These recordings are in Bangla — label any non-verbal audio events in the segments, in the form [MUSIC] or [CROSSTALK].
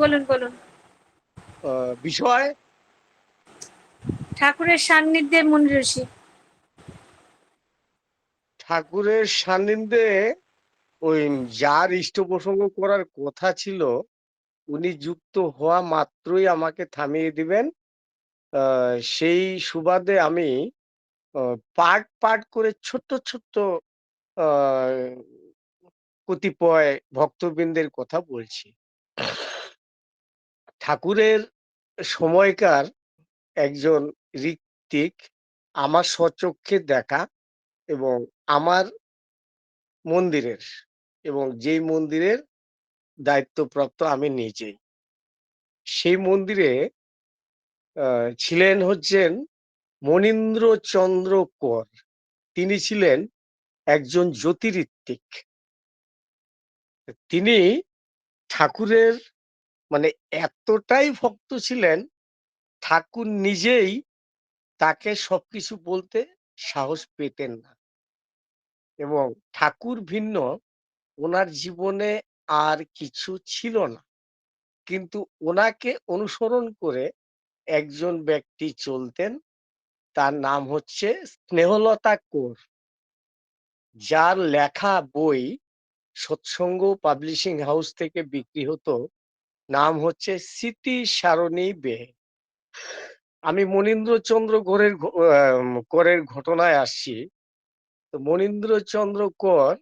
বলুন বলুন। বিষয়? ঠাকুরের সান্নিধ্যে মুনিঋষি। ঠাকুরের সান্নিধ্যে ওই যার ইষ্ট প্রসঙ্গ করার কথা ছিল উনি যুক্ত হওয়া মাত্রই আমাকে থামিয়ে দিবেন। আহ, সেই সুবাদে আমি পার্ট পার্ট করে ছোট্ট ছোট্ট আহ, কতিপয় ভক্তবৃন্দের কথা বলছি। ঠাকুরের সময়কার একজন ঋত্বিক আমার স্বচক্ষে দেখা এবং আমার মন্দিরের এবং যেই মন্দিরের দায়িত্বপ্রাপ্ত আমি নিজেই। সেই মন্দিরে ছিলেন হচ্ছেন মনীন্দ্র চন্দ্র কর। তিনি ছিলেন একজন জ্যোতিরিত্বিক। তিনি ঠাকুরের মানে এতটাই ভক্ত ছিলেন, ঠাকুর নিজেই তাকে সবকিছু বলতে সাহস পেতেন না। এবং ঠাকুর ভিন্ন, ওনার জীবনে আর কিছু ছিল না। কিন্তু ওনাকে অনুসরণ করে একজন ব্যক্তি চলতেন, তার নাম হচ্ছে স্নেহলতা কোর। যার লেখা বই সৎসঙ্গ পাবলিশিং হাউস থেকে বিক্রি হতো নাম হচ্ছে স্মৃতি সারণী বে। আমি মনীন্দ্রচন্দ্র করের ঘ- করের ঘটনায় আসছি। তো মনীন্দ্রচন্দ্র কর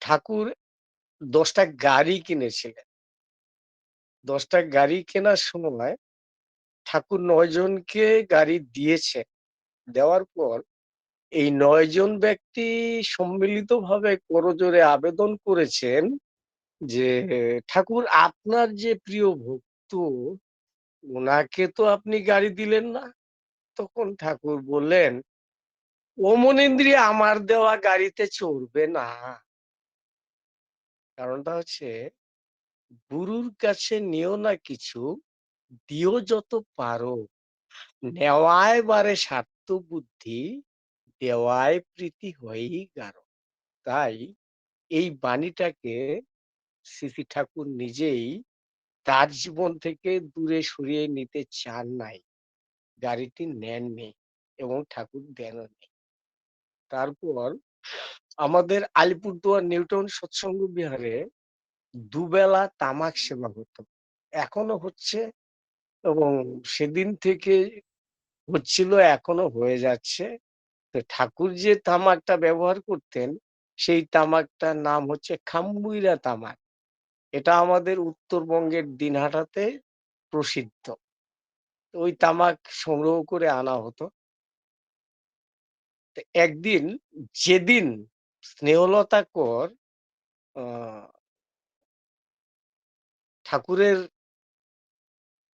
ঠাকুর দশটা গাড়ি কিনেছিলেন। দশটা গাড়ি কেনার সময় ঠাকুর নয় জনকে গাড়ি দিয়েছে দেওয়ার পর এই নয়জন ব্যক্তি সম্মিলিতভাবে করজোরে আবেদন করেছেন যে, ঠাকুর, আপনার যে প্রিয় ভক্ত ওনাকে তো আপনি গাড়ি দিলেন না। তখন ঠাকুর বললেন, অমনেন্দ্রিয় আমার দেওয়া গাড়িতে চড়বে না। কারণটা হচ্ছে, গুরুর কাছে নিও না কিছু, দিও যত পারো। নেওয়ায় বারে স্বার্থ বুদ্ধি, দেওয়ায় প্রীতি হয়েই গারো তাই এই বাণীটাকে শ্রী ঠাকুর নিজেই তার জীবন থেকে দূরে সরিয়ে নিতে চান নাই। গাড়িটি নেননি এবং ঠাকুর দেনও নি। তারপর আমাদের আলিপুরদুয়ার নিউটন সৎসঙ্গ বিহারে দুবেলা তামাক সেবা হতো। এখনও হচ্ছে এবং সেদিন থেকে হচ্ছিল এখনও হয়ে যাচ্ছে। তো ঠাকুর যে তামাকটা ব্যবহার করতেন, সেই তামাকটার নাম হচ্ছে খাম্বুইরা তামাক। এটা আমাদের উত্তরবঙ্গের দিনহাটাতে প্রসিদ্ধ। ওই তামাক সংগ্রহ করে আনা হতো। একদিন যেদিন স্নেহলতা কর ঠাকুরের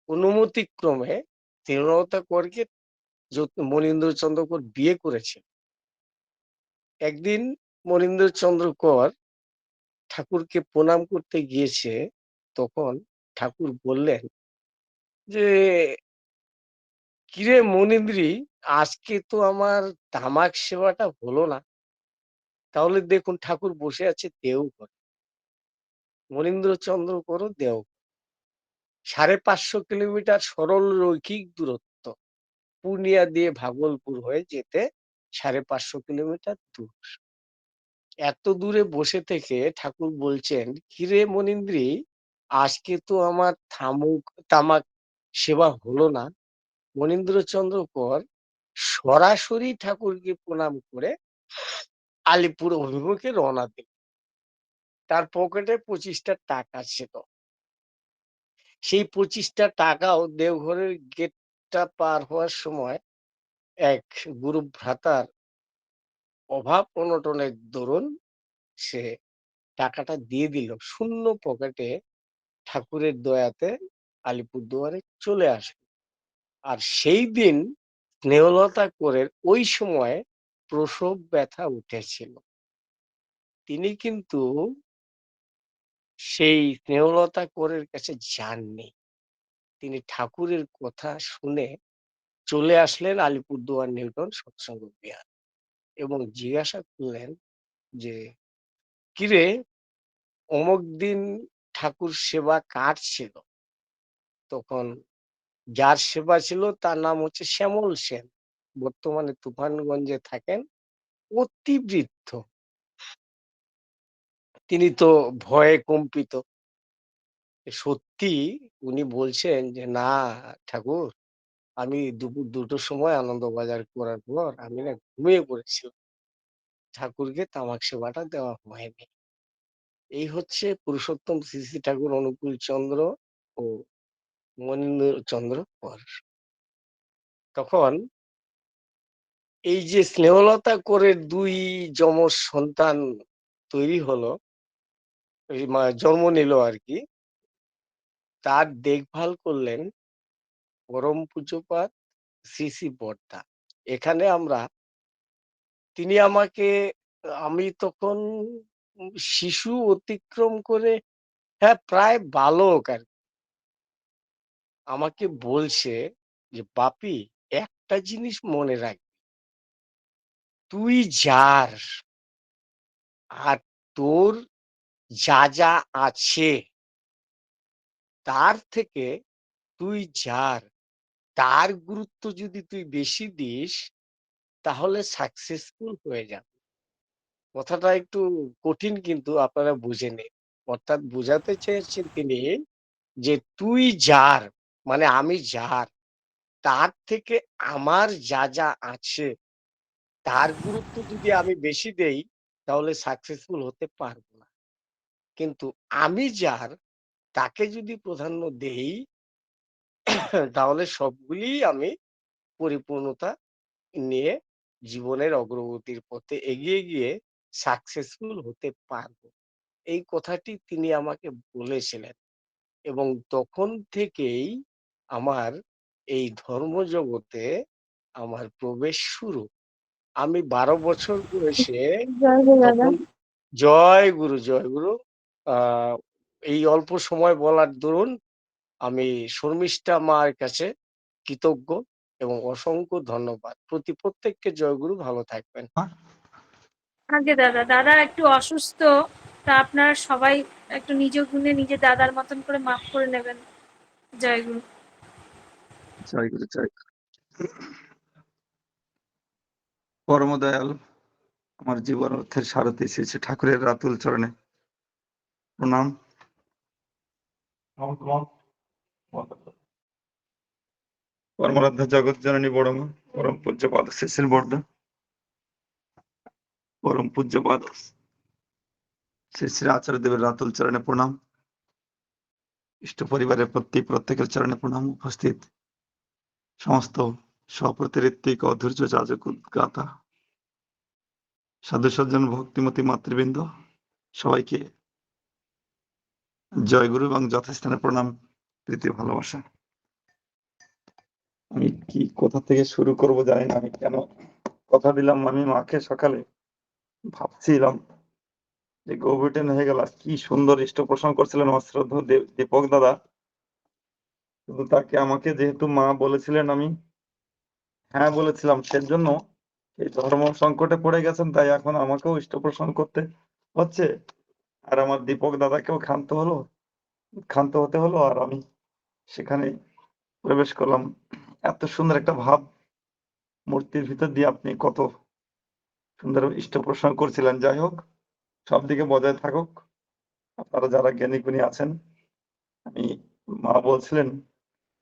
অনুমতিক্রমে স্নেহলতা করকে মনীন্দ্র চন্দ্র কর বিয়ে করেছে। একদিন মনীন্দ্র চন্দ্র কর ঠাকুরকে প্রণাম করতে গিয়েছে, তখন ঠাকুর বললেন যে, কিরে মনীন্দ্রী, আজকে তো আমার তামাক সেবাটা হলো না। তাহলে দেখুন ঠাকুর বসে আছে দেওঘর মনীন্দ্র চন্দ্র করো, দেও সাড়ে পাঁচশো কিলোমিটার সরল রৈখিক দূরত্ব। পূর্ণিয়া দিয়ে ভাগলপুর হয়ে যেতে সাড়ে পাঁচশো কিলোমিটার দূর। এত দূরে বসে থেকে ঠাকুর বলছেন, কিরে মনীন্দ্রী, আজকে তো আমার থামুক, তামাক সেবা হলো না। মনীন্দ্রচন্দ্র কর, সরাসরি ঠাকুরকে প্রণাম করে আলিপুর অভিমুখে রওনা দিল। তার পকেটে পঁচিশটা টাকা ছিল। সেই পঁচিশটা টাকাও দেওঘরের গেটটা পার হওয়ার সময় এক গুরু ভ্রাতার অভাব অনটনের দরুন সে টাকাটা দিয়ে দিল। শূন্য পকেটে ঠাকুরের দয়াতে আলিপুরদুয়ারে চলে আসে। আর সেই দিন স্নেহলতা করের ওই সময় প্রসব ব্যথা উঠেছিল। তিনি কিন্তু সেই স্নেহলতা করের কাছে যাননি। তিনি ঠাকুরের কথা শুনে চলে আসলেন আলিপুরদুয়ার নিউটন সৎসঙ্গ বিহার। এবং জিজ্ঞাসা করলেন যে, কিরে, অমুক দিন ঠাকুর সেবা কার ছিল? তখন যার সেবা ছিল তার নাম হচ্ছে শ্যামল সেন। বর্তমানে তুফানগঞ্জে থাকেন, অতি বৃদ্ধ। তিনি তো ভয়ে কম্পিত। সত্যি উনি বলছেন যে, না ঠাকুর আমি দুপুর, দুটোর সময় আনন্দবাজার করার পর আমি না ঘুমিয়ে পড়েছিলাম। ঠাকুরকে তামাক সেবাটা দেওয়া হয়নি। এই হচ্ছে পুরুষোত্তম শ্রী শ্রী ঠাকুর, অনুকূল চন্দ্র ও মনীন্দ্র চন্দ্র কর তখন এই যে স্নেহলতা করে দুই যমজ সন্তান তৈরি হলো মা- জন্ম নিল আর কি, তার দেখভাল করলেন পরম পূজ্যপাত শ্রী বর্দা এখানে আমরা তিনি আমাকে, আমি তখন শিশু অতিক্রম করে হ্যাঁ প্রায় বালক আর আমাকে বলছে যে, বাপি, একটা জিনিস মনে রাখবি তুই যার আর তোর যা যা আছে, তার থেকে তুই যার তার গুরুত্ব যদি তুই বেশি দিস, তাহলে সাকসেসফুল হয়ে যাবে। কথাটা একটু কঠিন কিন্তু আপনারা বুঝে নিন। অর্থাৎ বোঝাতে চেয়েছেন তিনি যে তুই যার মানে আমি যার, তার থেকে আমার যা যা আছে, তার গুরুত্ব যদি আমি বেশি দেই, তাহলে সাকসেসফুল হতে পারব না। কিন্তু আমি যার, তাকে যদি প্রাধান্য দেই তাহলে সবগুলি আমি পরিপূর্ণতা নিয়ে জীবনের অগ্রগতির পথে এগিয়ে গিয়ে সাকসেসফুল হতে পারব। এই কথাটি তিনি আমাকে বলেছিলেন এবং তখন থেকেই আমার এই ধর্মজগতে আমার প্রবেশ শুরু। আমি বারো বছর বয়সে জয় গুরু জয় গুরু এই অল্প সময় বলার দরুন আমি শর্মিষ্ঠা মার কাছে কৃতজ্ঞ এবং অসংখ্য ধন্যবাদ। প্রতি প্রত্যেককে জয়গুরু ভালো থাকবেন। আগে দাদা দাদা একটু অসুস্থ তা আপনারা সবাই একটু নিজ গুণে নিজে দাদার মতন করে মাফ করে নেবেন। জয় গুরু জয় গুরু জয় গুরু। পরম দয়াল আমার জীবন অর্থের সারথি শ্রী ঠাকুরের রাতুল চরণে প্রণাম। পরমারাধ্য জগৎ জননী বড় মা পরম পূজ্যপাদ শ্রী শ্রী বর্ধা পরম পূজ্যপাদ শ্রী শ্রী আচার্য দেবের রাতুল চরণে প্রণাম ইষ্ট পরিবারের প্রত্যেক প্রত্যেকের চরণে প্রণাম উপস্থিত সমস্ত সপ্রতিঋত্বিক অধৈর্য যাজক উদ্গাতা সাধু সজ্জন ভক্তিমতী মাতৃবৃন্দ সবাইকে জয়গুরু এবং যথাস্থানে প্রণাম প্রীতি, ভালোবাসা। আমি কি কোথা থেকে শুরু করব জানি না, আমি কেন কথা দিলাম আমি মাকে সকালে? ভাবছিলাম যে গোবিটেন হয়ে গেল, কি সুন্দর ইষ্ট প্রসঙ্গ করছিলেন আমার শ্রদ্ধা দীপক দাদা। কিন্তু তাকে আমাকে যেহেতু মা বলেছিলেন আমি হ্যাঁ বলেছিলাম, সেজন্য এই ধর্ম সংকটে পড়ে গেছেন, তাই এখন আমাকেও ইষ্ট প্রসঙ্গ করতে হচ্ছে। আর আমার দীপক দাদাকেও ক্ষান্ত হলো, ক্ষান্ত হতে হলো, আর আমি সেখানে প্রবেশ করলাম। এত সুন্দর একটা ভাব মূর্তির ভিতর দিয়ে আপনি কত সুন্দর ইষ্ট প্রসঙ্গ করছিলেন। যাই হোক, সব দিকে বজায় থাকুক। আপনারা যারা জ্ঞানী গুণী আছেন, আমি মা বলছিলেন,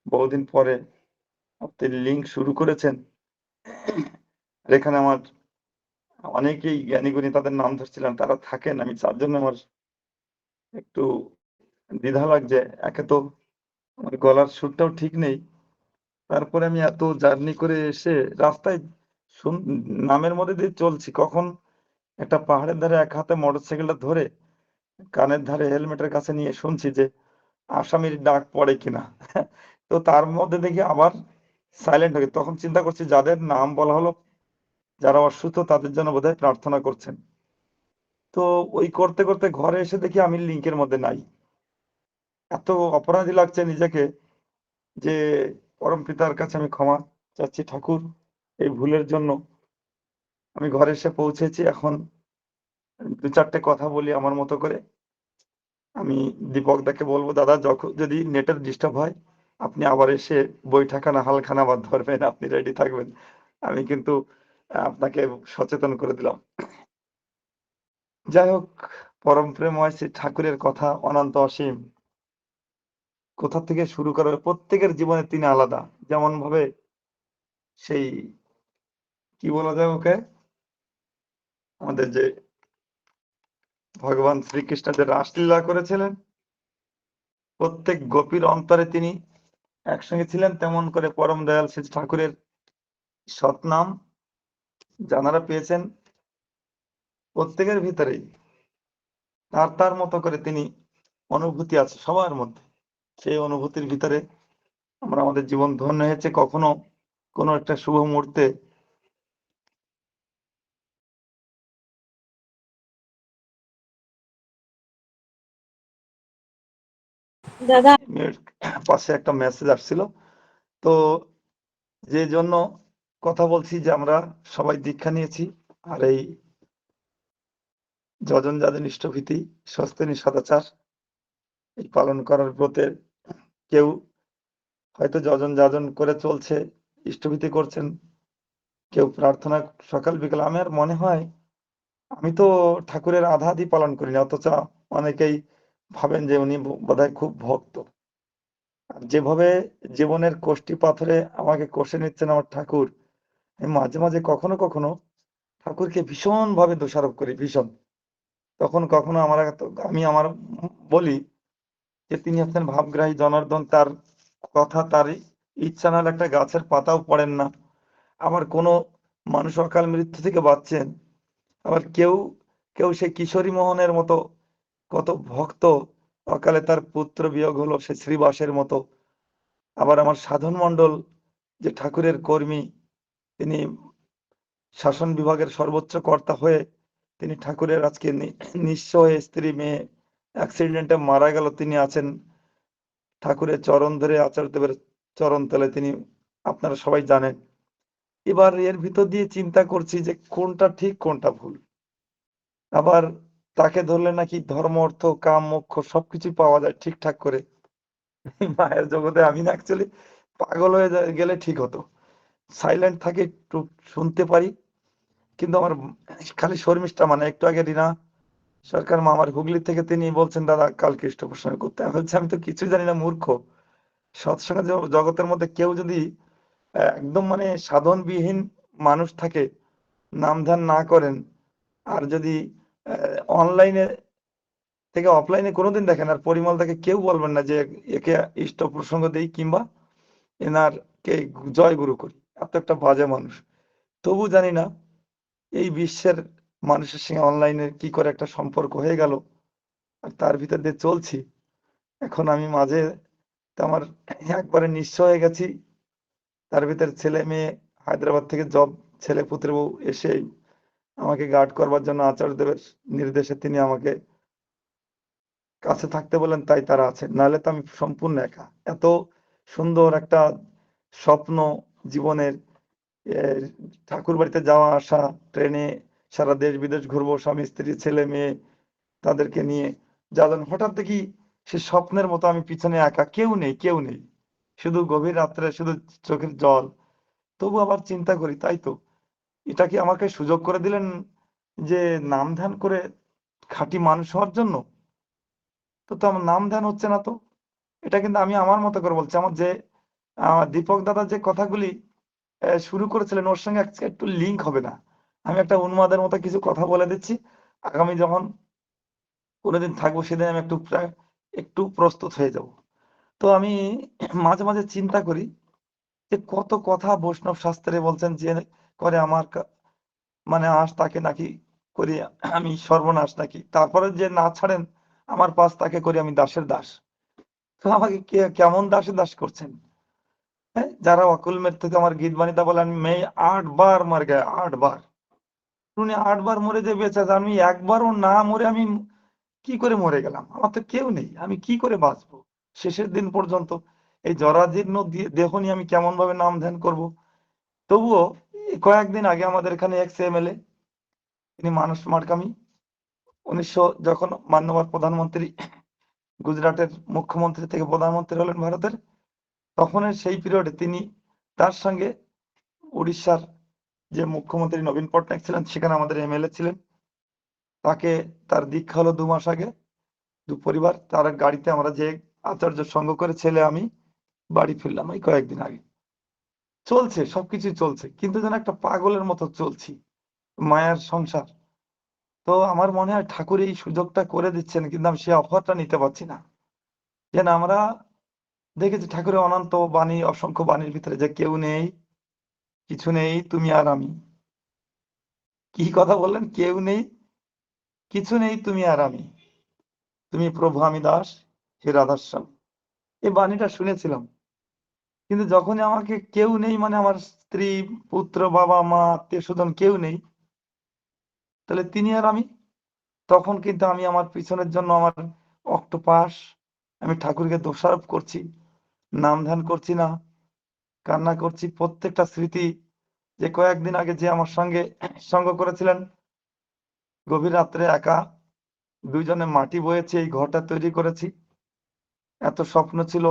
বহুদিন পরে আপনি লিঙ্ক শুরু করেছেন। আর এখানে আমার অনেকেই জ্ঞানী গুণী, তাদের নাম ধরছিলেন তারা থাকেন। আমি তার জন্য আমার একটু দ্বিধা লাগছে। একে তো আমার গলার সুরটাও ঠিক নেই। তারপরে আমি এত জার্নি করে এসে রাস্তায় নামের মধ্যে দিয়ে চলছি। কখন একটা পাহাড়ের ধারে এক হাতে মোটরসাইকেলটা ধরে কানের ধারে হেলমেটের কাছে নিয়ে শুনছি যে আসামির ডাক পড়ে কিনা। [LAUGHS] তো তার মধ্যে দেখি আবার সাইলেন্ট হয়ে তখন চিন্তা করছি যাদের নাম বলা হলো, যারা অসুস্থ তাদের জন্য বোধহয় প্রার্থনা করছেন। তো ওই করতে করতে ঘরে এসে দেখি আমি লিঙ্কের মধ্যে নাই। এত অপরাধী লাগছে নিজেকে যে পরম পিতার কাছে আমি ক্ষমা চাচ্ছি ঠাকুর, এই ভুলের জন্য। আমি ঘরে এসে পৌঁছেছি এখন। দু চারটে কথা বলি আমার মতো করে। আমি দীপক দাকে বলব, দাদা যখন যদি নেটের ডিস্টার্ব হয়, আপনি আবার এসে বৈঠাখানা, হালখানা আবার ধরবেন। আপনি রেডি থাকবেন। আমি কিন্তু আপনাকে সচেতন করে দিলাম। যাই হোক, পরম প্রেমময় শ্রী ঠাকুরের কথা অনন্ত অসীম। কোথা থেকে শুরু করা হয়, প্রত্যেকের জীবনে তিনি আলাদা। যেমন ভাবে সেই কি বলা যায় ওকে? আমাদের যে ভগবান শ্রীকৃষ্ণ যে রাসলীলা করেছিলেন প্রত্যেক গোপীর অন্তরে তিনি একসঙ্গে ছিলেন। তেমন করে পরম দয়াল শ্রী ঠাকুরের সৎনাম জানারা পেয়েছেন প্রত্যেকের ভিতরেই। তার তার মতো করে তিনি অনুভূতি আছে সবার মধ্যে। সেই অনুভূতির ভিতরে আমরা আমাদের জীবন ধন্য হয়েছে। কখনো কোনো একটা শুভ মুহূর্তে দাদা পাশে একটা মেসেজ আসছিল। তো যে জন্য কথা বলছি যে আমরা সবাই দীক্ষা নিয়েছি আর এই যজন যাজন ইষ্টভীতি সস্তেনী সদাচার পালন করার ব্রতে কেউ হয়তো যজন যাজন করে চলছে, ইষ্টভীতি করছেন, কেউ প্রার্থনা সকাল বিকাল। আমার মনে হয়, আমি তো ঠাকুরের আধা আধি পালন করি না অথচ অনেকেই ভাবেন যে উনি বোধহয় খুব ভক্ত। আর যেভাবে জীবনের কোষ্টি পাথরে আমাকে কষে নিচ্ছেন আমার ঠাকুর, আমি মাঝে মাঝে কখনো কখনো ঠাকুরকে ভীষণ ভাবে দোষারোপ করি, ভীষণ। তখন কখনো আমার আমি আমার বলি যে তিনি হচ্ছেন ভাবগ্রাহী জনার্দন, তার কথা, তার ইচ্ছা নাহলে একটা গাছের পাতাও পড়েন না। আবার কোনো মানুষ অকাল মৃত্যু থেকে বাঁচছেন। আবার কেউ কেউ সেই কিশোরী মোহনের মতো কত ভক্ত অকালে তার পুত্র বিয়োগ হলো সে শ্রীবাসের মতো। আবার আমার সাধন মণ্ডল, যে ঠাকুরের কর্মী, তিনি শাসন বিভাগের সর্বোচ্চ কর্তা হয়ে তিনি ঠাকুরের আজকে নিঃস্ব হয়ে স্ত্রী, মেয়ে অ্যাক্সিডেন্টে মারা গেল, তিনি আছেন। ঠাকুরের চরণ ধরে আচার্যদেবের চরণ তলে তিনি আপনারা সবাই জানেন। এবার এর ভিতর দিয়ে চিন্তা করছি যে কোনটা ঠিক, কোনটা ভুল। আবার তাকে ধরলে নাকি ধর্ম, অর্থ, কাম, মোক্ষ সবকিছু পাওয়া যায় ঠিকঠাক করে। মায়ের জগতে আমি না অ্যাকচুয়ালি পাগল হয়ে গেলে ঠিক হতো। সাইলেন্ট থাকে একটু, শুনতে পারি। কিন্তু আমার খালি শর্মিষ্ঠা মানে একটু আগে রিনা সরকার মামার হুগলি থেকে তিনি বলছেন, দাদা কাল কালকে ইষ্টপ্রসঙ্গ করতে। আমি বলছি, আমি তো কিছুই জানি না, মূর্খ। সৎসঙ্গ জগতের মধ্যে কেউ যদি একদম মানে সাধনবিহীন মানুষ থাকে, নাম ধ্যান না করেন, আর যদি অনলাইনে থেকে অফলাইনে কোনোদিন দেখেন, আর পরিমল তাকে কেউ বলবেন না যে, একে ইষ্ট প্রসঙ্গ দেই কিংবা এনার কে জয় গুরু করি। এত একটা বাজে মানুষ। তবু জানি না, এই বিশ্বের মানুষের সঙ্গে অনলাইনে কি করে একটা সম্পর্ক হয়ে গেল আর তার ভিতর দিয়ে চলছি। এখন আমি মাঝে আমার একবারে নিঃস্ব হয়ে গেছি। তার ভিতর ছেলে মেয়ে হায়দ্রাবাদ থেকে জব ছেলে পুত্র বউ এসে আমাকে গার্ড করবার জন্য আচার্যদেবের নির্দেশে তিনি আমাকে কাছে থাকতে বলেন, তাই তারা আছে নাহলে তো আমি সম্পূর্ণ একা। এত সুন্দর একটা স্বপ্ন জীবনের ঠাকুর বাড়িতে যাওয়া, আসা, ট্রেনে সারা দেশ বিদেশ ঘুরবো, স্বামী, স্ত্রী, ছেলে, মেয়ে তাদেরকে নিয়ে। যাবেন হঠাৎ দেখি সে স্বপ্নের মতো আমি পিছনে একা, কেউ নেই কেউ নেই। শুধু গভীর রাত্রে শুধু চোখের জল। তবু আবার চিন্তা করি, তাই তো। এটা কি আমাকে সুযোগ করে দিলেন যে নাম ধ্যান করে খাঁটি মানুষ হওয়ার জন্য? তো তো আমার নাম ধ্যান হচ্ছে না তো। এটা কিন্তু আমি আমার মতো করে বলছি। আমার যে দীপক দাদা যে কথাগুলি শুরু করেছিলেন, ওর সঙ্গে একটু লিঙ্ক হবে না। আমি একটা উন্মাদের মতো কিছু কথা বলে দিচ্ছি। আগামী যখন কোনোদিন থাকব, সেদিন আমি একটু একটু প্রস্তুত হয়ে যাব। তো আমি মাঝে মাঝে চিন্তা করি যে কত কথা বৈষ্ণব শাস্ত্রে বলছেন যে করে আমার মানে আস তাকে নাকি করি আমি সর্বনাশ নাকি? তারপরে যে না ছাড়েন, আমার পাশ তাকে করি আমি দাসের দাস। তো আমাকে কেমন দাসের দাস করছেন? হ্যাঁ যারা অকুল মের থেকে আমার গীত বাণীতা বলেন মেয়ে আট বার মার গায়ে আট বার উনি আটবার মরে যে বেঁচে আছে, আমি একবারও না মরে আমি কি করে মরে গেলাম? আমার তো কেউ নেই। আমি কি করে বাঁচবো? শেষের দিন পর্যন্ত এই জরাজীর্ণ দেহ নিয়ে আমি কেমন ভাবে নাম ধ্যান করব? তবুও কয়েকদিন আগে আমাদের এখানে এক্স এমএলএ তিনি মানুষ মার্কামি উনিশশো যখন মান্যবর প্রধানমন্ত্রী গুজরাটের মুখ্যমন্ত্রী থেকে প্রধানমন্ত্রী হলেন ভারতের তখনের সেই পিরিয়ডে তিনি তার সঙ্গে উড়িষ্যার যে মুখ্যমন্ত্রী নবীন পটনায়ক ছিলেন, সেখানে আমাদের এমএলএ ছিলেন। তাকে তার দীক্ষা হলো দু মাস আগে। দু পরিবার, তার গাড়িতে আমরা যে আচার্য সঙ্গ করে ছেলে আমি বাড়ি ফিরলাম এই কয়েকদিন আগে। চলছে সবকিছু চলছে, কিন্তু যেন একটা পাগলের মতো চলছি, মায়ার সংসার। তো আমার মনে হয় ঠাকুর এই সুযোগটা করে দিচ্ছেন, কিন্তু আমি সেই অফারটা নিতে পারছি না। যেন আমরা দেখেছি ঠাকুরের অনন্ত বাণী, অসংখ্য বাণীর ভিতরে যে কেউ নেই কিছু নেই, তুমি আর আমি। কি কথা বললেন? কেউ নেই, কিছু নেই, তুমি আর আমি। তুমি প্রভু, আমি দাস, হে রাধাশ্যাম। এই বাণীটা শুনেছিলাম। কিন্তু যখনই আমাকে কেউ নেই মানে আমার স্ত্রী, পুত্র, বাবা, মা, আত্মীয় কেউ নেই, তাহলে তিনি আর আমি? তখন কিন্তু আমি আমার পিছনের জন্য আমার অক্টোপাস, আমি ঠাকুরকে দোষারোপ করছি, নাম ধ্যান করছি না কান্না করছি, প্রত্যেকটা স্মৃতি যে কয়েকদিন আগে যে আমার সঙ্গে সঙ্গ করেছিলেন, গভীর রাত্রে একা দুইজনে মাটি বয়েছে, এই ঘরটা তৈরি করেছি। এত স্বপ্ন ছিল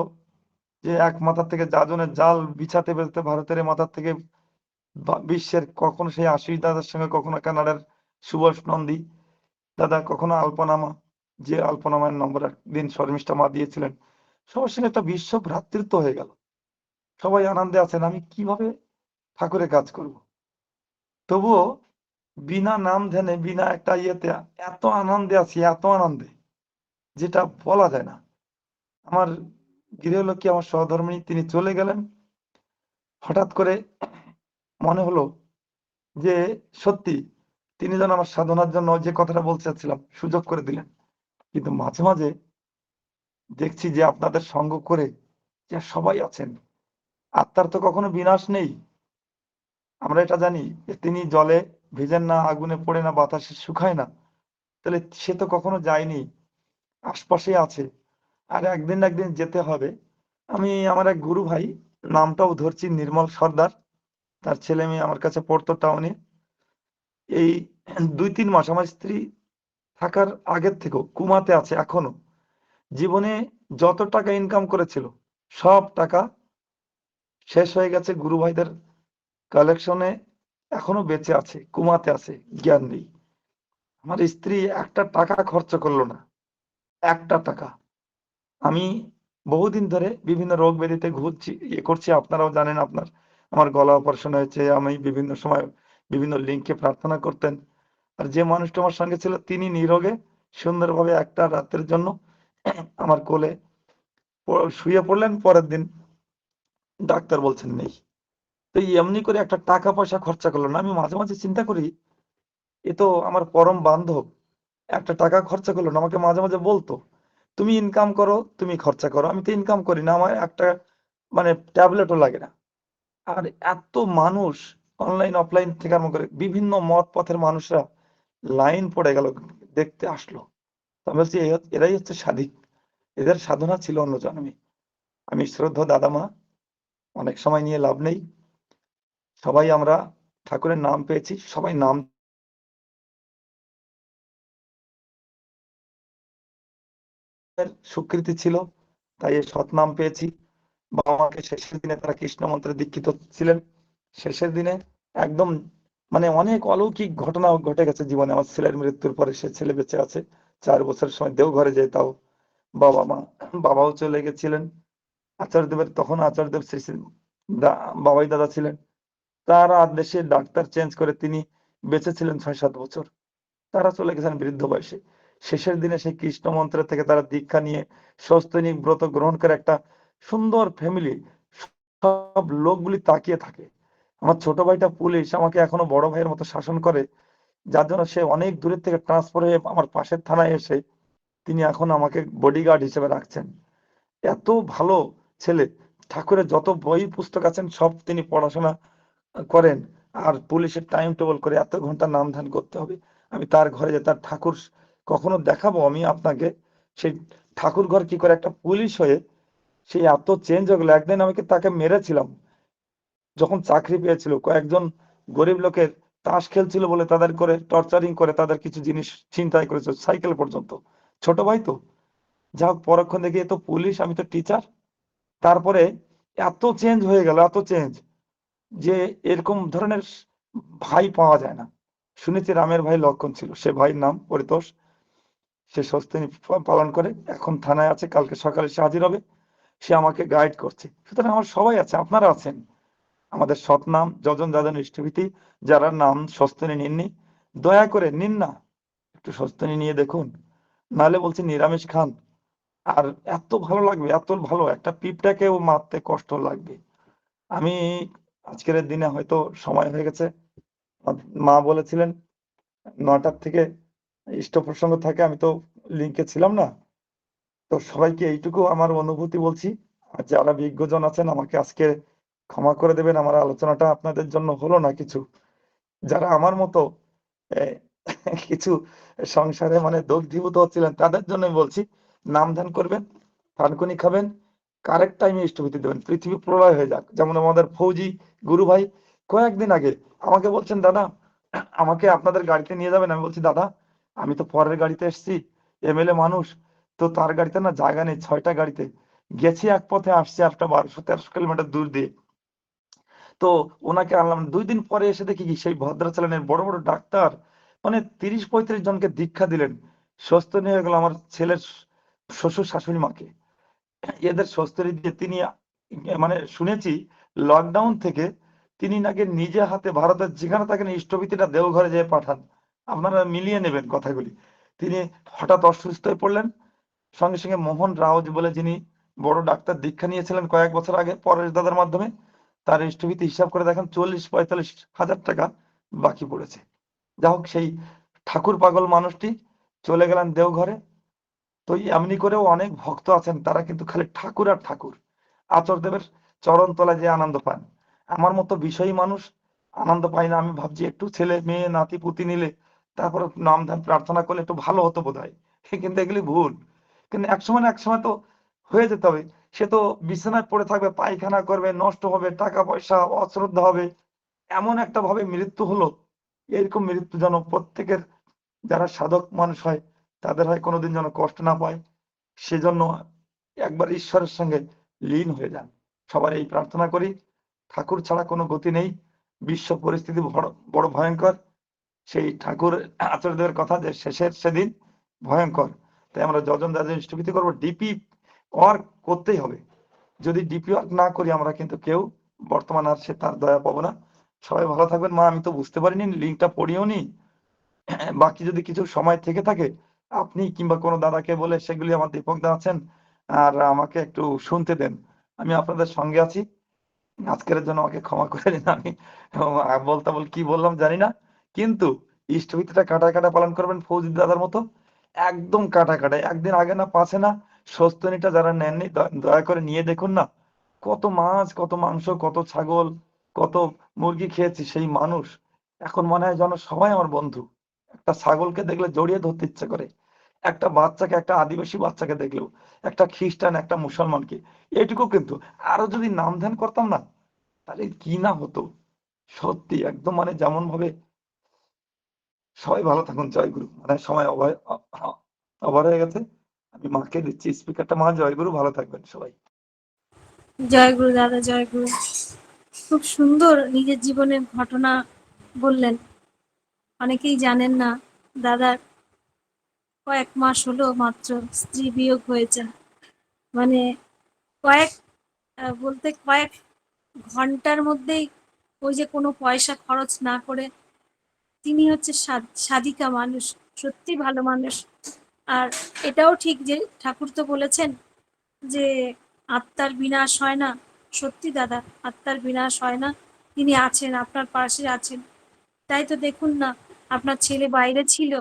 যে এক মাথা থেকে যাজনের জাল বিছাতে বেরোতে, ভারতের মাথার থেকে বিশ্বের কখনো সেই আশিস দাদার সঙ্গে, কখনো কানাডার সুভাষ নন্দী দাদা, কখনো আলপনামা, যে আলপনামার নম্বর একদিন শর্মিষ্ঠা মা দিয়েছিলেন। সবার সঙ্গে একটা বিশ্ব ভ্রাতৃত্ব হয়ে গেল। সবাই আনন্দে আছেন, আমি কীভাবে ঠাকুরের কাজ করব? তবুও বিনা নাম ধ্যানে, বিনা একটা ইয়েতে এত আনন্দে আছি, এত আনন্দে, যেটা বলা যায় না। আমার গৃহলক্ষ্মী, আমার সহধর্মিনী, তিনি চলে গেলেন। হঠাৎ করে মনে হলো যে সত্যি তিনি যেন আমার সাধনার জন্য যে কথাটা বলতে চাচ্ছিলাম, সুযোগ করে দিলেন। কিন্তু মাঝে মাঝে দেখছি যে আপনাদের সঙ্গ করে যে সবাই আছেন আত্মার তো কখনো বিনাশ নেই। আমরা এটা জানি যে তিনি জলে ভিজেন না, আগুনে পড়ে না, বাতাসে শুকায় না। তাহলে সে তো কখনো যায়নি, আশপাশে আছে। আর একদিন একদিন যেতে হবে। আমি আমার এক গুরু ভাই, নামটাও ধরছি নির্মল সর্দার, তার ছেলে মেয়ে আমার কাছে পড়তো টাউনে। এই দুই তিন মাস আমার স্ত্রী থাকার আগের থেকেও কুমাতে আছে এখনও। জীবনে যত টাকা ইনকাম করেছিল, সব টাকা শেষ হয়ে গেছে গুরু ভাইদের কালেকশনে এখনও বেঁচে আছে, কুমাতে আছে, জ্ঞান নেই। আমার স্ত্রী একটা টাকা খরচ করল না, একটা টাকা। আমি বহুদিন ধরে বিভিন্ন রোগ ব্যাধিতে ঘুরছি ইয়ে করছি, আপনারাও জানেন আপনার, আমার গলা অপারেশন হয়েছে, আমি বিভিন্ন সময় বিভিন্ন লিঙ্কে প্রার্থনা করতেন। আর যে মানুষটা আমার সঙ্গে ছিল, তিনি নিরোগে, সুন্দরভাবে একটা রাতের জন্য আমার কোলে শুয়ে পড়লেন, পরের দিন ডাক্তার বলছেন নেই। তো এমনি করে একটা টাকা পয়সা খরচা করল না। আমি মাঝে মাঝে চিন্তা করি, এ তো আমার পরম বান্ধব, একটা টাকা খরচা করল না, আমাকে মাঝে মাঝে বলতো, তুমি ইনকাম করো, তুমি খরচা করো। আমি তো ইনকাম করি না, আমার একটা মানে ট্যাবলেটও লাগে না। আর এত মানুষ অনলাইন অফলাইন থেকে আরম্ভ করে বিভিন্ন মত পথের মানুষরা লাইন পড়ে গেল, দেখতে আসলো। আমি বলছি এরাই হচ্ছে সাধিক। এদের সাধনা ছিল অন্য জন্মে আমি শ্রদ্ধা দাদামা অনেক সময় নিয়ে লাভ নেই। সবাই আমরা ঠাকুরের নাম পেয়েছি, সবাই নাম স্বীকৃতি ছিল, তাই এই সৎ নাম পেয়েছি। বাবা মাকে শেষের দিনে তারা কৃষ্ণ মন্ত্রে দীক্ষিত ছিলেন। শেষের দিনে একদম মানে অনেক অলৌকিক ঘটনা ঘটে গেছে জীবনে। আমার ছেলের মৃত্যুর পরে সে ছেলে বেঁচে আছে, চার বছরের সময় দেওঘরে যায় তাও। বাবা মা, বাবাও চলে গেছিলেন। আচার্যদেবের তখন আচার্যদেব শ্রী বাবাই দাদা ছিলেন। তার আদেশে ডাক্তার চেঞ্জ করে তিনি বেঁচে ছিলেন ছয় সাত বছর। তারা চলে গেছেন বৃদ্ধ বয়সে। শেষের দিনে সেই কৃষ্ণ মন্ত্র থেকে তারা দীক্ষা নিয়ে সস্তনিক ব্রত গ্রহণ করে একটা সুন্দর ফ্যামিলি সব লোকগুলি তাকিয়ে থাকে। আমার ছোট ভাইটা পুলিশ আমাকে এখনও বড় ভাইয়ের মতো শাসন করে, যার জন্য সে অনেক দূরের থেকে ট্রান্সফার হয়ে আমার পাশের থানায় এসে তিনি এখন আমাকে বডিগার্ড হিসেবে রাখছেন। এত ভালো ছেলে, ঠাকুরের যত বই, পুস্তক আছেন, সব তিনি পড়াশোনা করেন। আর পুলিশের টাইম টেবল করে এত ঘণ্টা নাম ধ্যান করতে হবে। আমি তার ঘরে যে তার ঠাকুর কখনো দেখাবো, আমি আপনাকে সেই ঠাকুর ঘর কি করে একটা পুলিশ হয়ে সেই এত চেঞ্জ হয়ে গেলো। একদিন আমি কি তাকে মেরেছিলাম? যখন চাকরি পেয়েছিল, কয়েকজন গরিব লোকের তাস খেলছিল বলে তাদের করে টর্চারিং করে তাদের কিছু জিনিস ছিনতাই করেছে সাইকেল পর্যন্ত। ছোট ভাই তো? যা হোক, পরক্ষণ দেখি তো পুলিশ, আমি তো টিচার তারপরে এত চেঞ্জ হয়ে গেল, এত চেঞ্জ যে এরকম ধরনের ভাই পাওয়া যায় না। শুনেছি রামের ভাই লক্ষণ ছিল, সে ভাইয়ের নাম পরিতোষ, সে সস্তিনী পালন করে, এখন থানায় আছে, কালকে সকালে সে হাজির হবে, সে আমাকে গাইড করছে। সুতরাং আমার সবাই আছে, আপনারা আছেন। আমাদের সৎ নাম যজন যাজন, ইষ্টভীতি, যারা নাম সস্তনী নিননি, দয়া করে নিন না, একটু সস্তনী নিয়ে দেখুন। নাহলে বলছি নিরামিষ খান। আর এত ভালো লাগবে, এত ভালো, একটা পিঁপড়াকেও মারতে কষ্ট লাগবে। আমি আজকের দিনে হয়তো সময় হয়ে গেছে। মা বলেছিলেন নটার থেকে ইষ্ট প্রসঙ্গ থাকে, আমি তো লিঙ্কে ছিলাম না। তো সবাইকে এইটুকু আমার অনুভূতি বলছি। আর যারা বিজ্ঞজন আছেন, আমাকে আজকে ক্ষমা করে দেবেন। আমার আলোচনাটা আপনাদের জন্য হলো না কিছু। যারা আমার মতো কিছু সংসারে মানে দগ্ধীভূত হচ্ছিলেন তাদের জন্য বলছি। নাম ধ্যান করবেন থানকুনি খাবেন কারেক্ট টাইমে ইষ্টভূতি দেবেন, পৃথিবী প্রলয় হয়ে যাক। যেমন আমাদের ফৌজি গুরু ভাই, কয়েকদিন আগে আমাকে বলছেন, দাদা, আমাকে আপনাদের গাড়িতে নিয়ে যাবেন? আমি বলছি, দাদা, আমি তো পরের গাড়িতে এসেছি এমএলএ মানুষ, তো তার গাড়িতে না জায়গা নেই, ছয়টা গাড়িতে। গেছি এক পথে, আসছি একটা বারোশো, তেরোশো কিলোমিটার দূর দিয়ে। তো ওনাকে আনলাম। দুই দিন পরে এসে দেখি কি, সেই ভদ্রাচরণের বড় বড় ডাক্তার মানে তিরিশ পঁয়ত্রিশ জনকে দীক্ষা দিলেন। সুস্থ নিয়ে গেল আমার ছেলের শ্বশুর শাশুড়ি মাকে। এদের স্বস্তি দিয়ে তিনি মানে শুনেছি লকডাউন থেকে তিনি নাকি নিজে হাতে ভারতের যেখানে থাকেন ইষ্টভীতিটা দেওঘরে যেয়ে পাঠান। আপনারা মিলিয়ে নেবেন কথাগুলি। তিনি হঠাৎ অসুস্থ হয়ে পড়লেন। সঙ্গে সঙ্গে মোহন রাউজ বলে যিনি বড় ডাক্তার দীক্ষা নিয়েছিলেন কয়েক বছর আগে পরেশ দাদার মাধ্যমে, তার ইষ্টভীতি হিসাব করে দেখেন চল্লিশ পঁয়তাল্লিশ হাজার টাকা বাকি পড়েছে। যা হোক সেই ঠাকুর পাগল মানুষটি চলে গেলেন দেওঘরে। তো এমনি করেও অনেক ভক্ত আছেন, তারা কিন্তু খালি ঠাকুর আর ঠাকুর। আচরদেবের চরণ তলায় যে আনন্দ পান। আমার মতো বিষয়ী মানুষ আনন্দ পায় না। আমি ভাবছি একটু ছেলে, মেয়ে, নাতি, পুতি নিলে তারপরে নাম ধান প্রার্থনা করলে একটু ভালো হতো বোধ হয় কিন্তু এগুলি ভুল। কিন্তু এক সময় এক সময় তো হয়ে যেতে হবে। সে তো বিছানায় পড়ে থাকবে, পায়খানা করবে, নষ্ট হবে, টাকা পয়সা, অশ্রদ্ধা হবে। এমন একটা ভাবে মৃত্যু হলো। এরকম মৃত্যু যেন প্রত্যেকের, যারা সাধক মানুষ হয় তাদের হয় কোনোদিন যেন কষ্ট না পায়, সেজন্য একবার ঈশ্বরের সঙ্গে লীন হয়ে যান। সবার এই প্রার্থনা করি, ঠাকুর ছাড়া কোনো গতি নেই, বিশ্ব পরিস্থিতি বড় ভয়ঙ্কর। সেই ঠাকুর আচার্যদের কথা যে শেষের সেদিন ভয়ঙ্কর। তাই আমরা যজন যাজন ইষ্টভীতি করব ডিপি ওয়ার্ক করতেই হবে। যদি ডিপি ওয়ার্ক না করি, আমরা কিন্তু কেউ বর্তমান আর সে তার দয়া পাবো না। সবাই ভালো থাকবেন মা, আমি তো বুঝতে পারিনি, লিঙ্কটা পড়িও নি বাকি যদি কিছু সময় থেকে থাকে আপনি কিংবা কোনো দাদাকে বলে সেগুলি আমার দীপক দা আছেন, আর আমাকে একটু শুনতে দেন। আমি আপনাদের সঙ্গে আছি। আজকের জন্য আমাকে ক্ষমা করে দিন। আমি বলতে বল কি বললাম জানি না, কিন্তু ইষ্টভীতিটা কাটা কাটা পালন করবেন ফৌজি দাদার মতো। একদম কাটা কাটা একদিন আগে না পাশে না সস্তনিটা যারা নেননি দয়া করে নিয়ে দেখুন না। কত মাছ, কত মাংস, কত ছাগল, কত মুরগি খেয়েছি সেই মানুষ। এখন মনে হয় যেন সবাই আমার বন্ধু। একটা ছাগলকে দেখলে জড়িয়ে ধরতে ইচ্ছে করে। একটা বাচ্চাকে, একটা আদিবাসী বাচ্চাকে দেখলেও একটা খ্রিস্টান, একটা মুসলমানকে। এটুকু কিন্তু, আরও যদি নাম ধ্যান করতাম না, তাহলে কি না হতো? সত্যি, একদম মানে যেমন ভাবে সবাই ভালো থাকুন জয়গুরু মানে সময় অভয় অভার হয়ে গেছে। আমি মাকে দিচ্ছি, স্পিকারটা মা জয়গুরু ভালো থাকবেন সবাই। জয় গুরু দাদা, জয় গুরু। খুব সুন্দর নিজের জীবনের ঘটনা বললেন। অনেকেই জানেন না দাদার কয়েক মাস হলো মাত্র স্ত্রী বিয়োগ হয়েছে। মানে কয়েক বলতে কয়েক ঘণ্টার মধ্যেই ওই যে কোনো পয়সা খরচ না করে তিনি হচ্ছে সাধিকা মানুষ, সত্যি ভালো মানুষ। আর এটাও ঠিক যে ঠাকুর তো বলেছেন যে আত্মার বিনাশ হয় না। সত্যি দাদা, আত্মার বিনাশ হয় না। তিনি আছেন, আপনার পাশে আছেন। তাই তো দেখুন না, আপনার ছেলে বাইরে ছিল।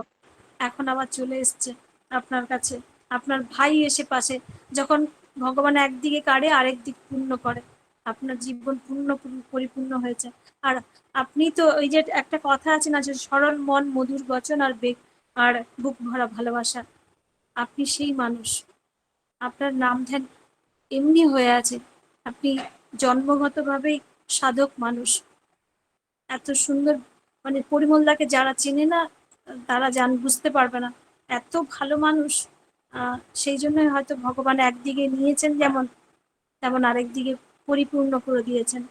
এখন আবার চলে এসছে আপনার কাছে। আপনার ভাই এসে পাশে, যখন ভগবান একদিকে কাড়ে আরেক দিক পূর্ণ করে। আপনার জীবন পূর্ণ পূর্ণ- পরিপূর্ণ হয়েছে। আর আপনি তো ওই যে একটা কথা আছে না, যে সরল মন, মধুর বচন আর বেগ আর বুক ভরা ভালোবাসা। আপনি সেই মানুষ। আপনার নাম ধ্যান এমনি হয়ে আছে। আপনি জন্মগতভাবেই সাধক মানুষ। এত সুন্দর মানে পরিমলদাকে যারা চেনে না তারা জান, বুঝতে পারবে না। এত ভালো মানুষ সেই জন্যই হয়তো ভগবান একদিকে নিয়েছেন যেমন, তেমন আরেক দিকে পরিপূর্ণ করে দিয়েছেন।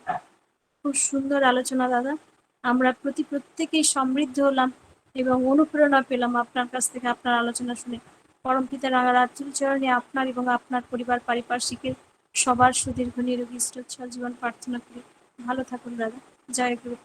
খুব সুন্দর আলোচনা, দাদা। আমরা প্রতি প্রত্যেকেই সমৃদ্ধ হলাম এবং অনুপ্রেরণা পেলাম আপনার কাছ থেকে আপনার আলোচনা শুনে। পরম পিতা রাঙারাত্রি চরণে আপনার এবং আপনার পরিবার পারিপার্শ্বিকের সবার সুদীর্ঘ নিরোগী জীবন প্রার্থনা করি। ভালো থাকুন, দাদা। জয় গুরু।